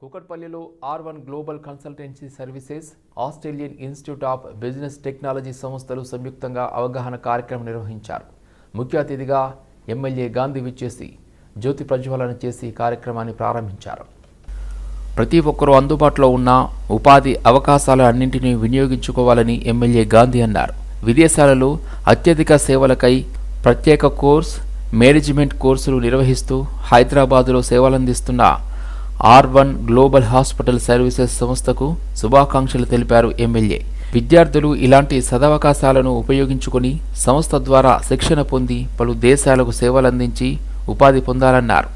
కూకట్పల్లిలో R one global consultancy services Australian Institute of Business Technology సంస్థలు సంయుక్తంగా అవగాహన కార్యక్రమం నిర్వహించారు. ముఖ్య అతిథిగా ఎమ్మెల్యే గాంధీ విచ్చేసి జ్యోతి ప్రజ్వలన చేసి కార్యక్రమాన్ని ప్రారంభించారు. ప్రతి ఒక్కరూ అందుబాటులో ఉన్న ఉపాధి అవకాశాలు అన్నింటినీ వినియోగించుకోవాలని ఎమ్మెల్యే గాంధీ అన్నారు. విదేశాలలో అత్యధిక సేవలకై ప్రత్యేక కోర్స్ మేనేజ్మెంట్ కోర్సులు నిర్వహిస్తూ హైదరాబాదులో సేవలందిస్తున్న R one global hospital services సంస్థకు శుభాకాంక్షలు తెలిపారు ఎమ్మెల్యే. విద్యార్థులు ఇలాంటి సదవకాశాలను ఉపయోగించుకొని సంస్థ ద్వారా శిక్షణ పొంది పలు దేశాలకు సేవలందించి ఉపాధి పొందాలన్నారు.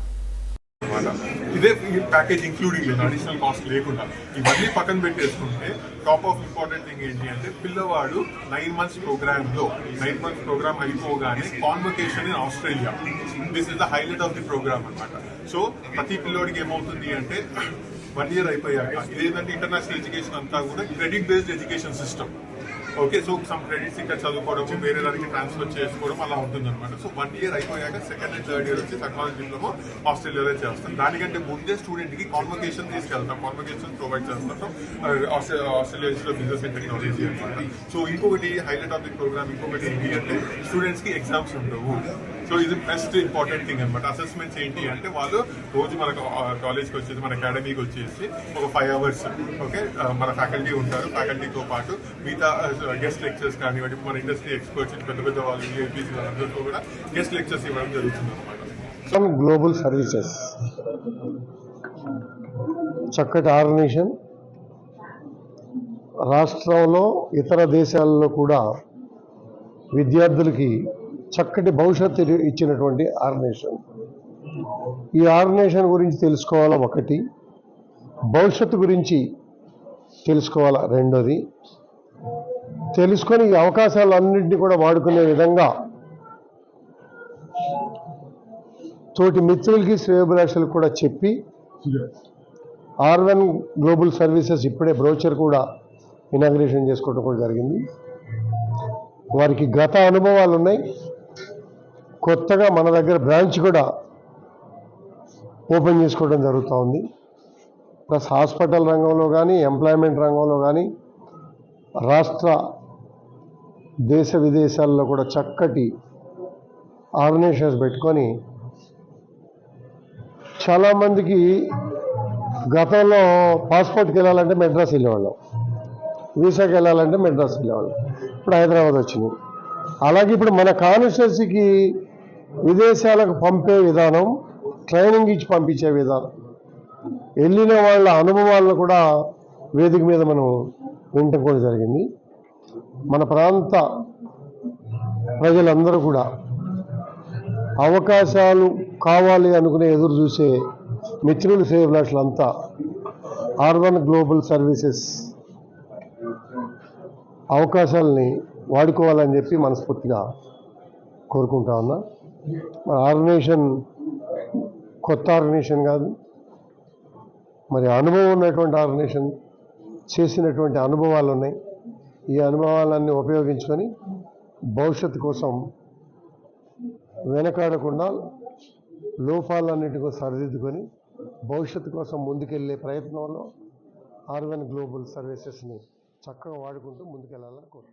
ఇదే ప్యాకేజ్ ఇంక్లూడింగ్ లేదు అడిషనల్ కాస్ట్ లేకుండా. ఇవన్నీ పక్కన పెట్టేసుకుంటే టాప్ ఆఫ్ ఇంపార్టెంట్ థింగ్ ఏంటి అంటే పిల్లవాడు నైన్ మంత్స్ ప్రోగ్రామ్లో నైన్ మంత్స్ ప్రోగ్రామ్ అయిపోగానే convocation in Australia this is the highlight of the program అన్నమాట. సో ప్రతి పిల్లోడికి ఏమవుతుంది అంటే వన్ ఇయర్ అయిపోయాక ఇదేంటంటే ఇంటర్నేషనల్ ఎడ్యుకేషన్ అంతా కూడా credit based education system okay so some credits ఇంకా చదువుకోవడం వేరే దానికి ట్రాన్స్ఫర్ చేసుకోవడం అలా ఉంటుంది అనమాట సో వన్ ఇయర్ అయిపోయాక సెకండ్ అండ్ థర్డ్ ఇయర్ వచ్చి టెక్నాలజీ డిప్లొమా ఆస్ట్రేలియాలో చేస్తాం. దానికంటే ముందే స్టూడెంట్కి కాన్వకేషన్ తీసుకెళ్తాం. కాన్వకేషన్ ప్రొవైడ్ చేస్తాం. ఆస్ట్రేలియాలో బిజినెస్ అండ్ టెక్నాలజీ అనమాట సో ఇంకొకటి హైలైట్ ఆఫ్ ది ప్రోగ్రామ్ ఇంకొకటి ఏంటి అంటే స్టూడెంట్స్కి ఎగ్జామ్స్ ఉండవు. సో ఇది బెస్ట్ ఇంపార్టెంట్ థింగ్ అనమాట అసెస్మెంట్స్ ఏంటి అంటే వాళ్ళు రోజు మన కాలేజ్కి వచ్చేసి మన అకాడమీకి వచ్చేసి ఒక ఫైవ్ అవర్స్ ఓకే మన ఫ్యాకల్టీ ఉంటారు. ఫ్యాకల్టీతో పాటు మిగతా గెస్ట్ లెక్చర్స్ కానివ్వండి మన ఇండస్ట్రీ ఎక్స్పర్ట్స్ పెద్ద పెద్ద వాళ్ళు ఏపీసీ వాళ్ళందరితో కూడా గెస్ట్ లెక్చర్స్ ఇవ్వడం జరుగుతుంది అనమాట సమ్ గ్లోబల్ సర్వీసెస్ చక్కటి ఆర్గనైజేషన్ రాష్ట్రంలో ఇతర దేశాల్లో కూడా విద్యార్థులకి చక్కటి భవిష్యత్తు ఇచ్చినటువంటి ఆర్గనైజేషన్. ఈ ఆర్గనైజేషన్ గురించి తెలుసుకోవాలా ఒకటి భవిష్యత్తు గురించి తెలుసుకోవాలా రెండోది తెలుసుకొని ఈ అవకాశాలన్నింటినీ కూడా వాడుకునే విధంగా తోటి మిత్రులకి శ్రేయోభిలాషులకు కూడా చెప్పి ఆర్వన్ గ్లోబల్ సర్వీసెస్ ఇప్పుడే బ్రోచర్ కూడా ఇనాగ్రేషన్ చేసుకోవడం కూడా జరిగింది. వారికి గత అనుభవాలు ఉన్నాయి కొత్తగా మన దగ్గర బ్రాంచ్ కూడా ఓపెన్ చేసుకోవడం జరుగుతూ ఉంది. ప్లస్ హాస్పిటల్ రంగంలో కానీ ఎంప్లాయ్మెంట్ రంగంలో కానీ రాష్ట్ర దేశ విదేశాల్లో కూడా చక్కటి ఆర్గనైజేషన్స్ పెట్టుకొని చాలామందికి గతంలో పాస్పోర్ట్కి వెళ్ళాలంటే మెడ్రాస్ వెళ్ళేవాళ్ళం. వీసాకి వెళ్ళాలంటే మెడ్రాస్ వెళ్ళేవాళ్ళం. ఇప్పుడు హైదరాబాద్ వచ్చింది. అలాగే ఇప్పుడు మన కాన్స్టిట్యున్సీకి విదేశాలకు పంపే విధానం ట్రైనింగ్ ఇచ్చి పంపించే విధానం. వెళ్ళిన వాళ్ళ అనుభవాలను కూడా వేదిక మీద మనం వినటం కూడా జరిగింది. మన ప్రాంత ప్రజలందరూ కూడా అవకాశాలు కావాలి అనుకునే ఎదురు చూసే మిత్రులు శ్రేయభిలాషులంతా ఆర్వన్ గ్లోబల్ సర్వీసెస్ అవకాశాలని వాడుకోవాలని చెప్పి మనస్ఫూర్తిగా కోరుకుంటా ఉన్నా. మరి ఆర్గనైజేషన్ కొత్త ఆర్గనైజేషన్ కాదు. మరి అనుభవం ఉన్నటువంటి ఆర్గనైజేషన్ చేసినటువంటి అనుభవాలు ఉన్నాయి. ఈ అనుభవాలన్నీ ఉపయోగించుకొని భవిష్యత్తు కోసం వెనకాడకుండా లోపాలన్నిటికీ సరిదిద్దుకొని భవిష్యత్తు కోసం ముందుకెళ్ళే ప్రయత్నంలో ఆర్వెన్ గ్లోబల్ సర్వీసెస్ని చక్కగా వాడుకుంటూ ముందుకెళ్ళాలని కోరు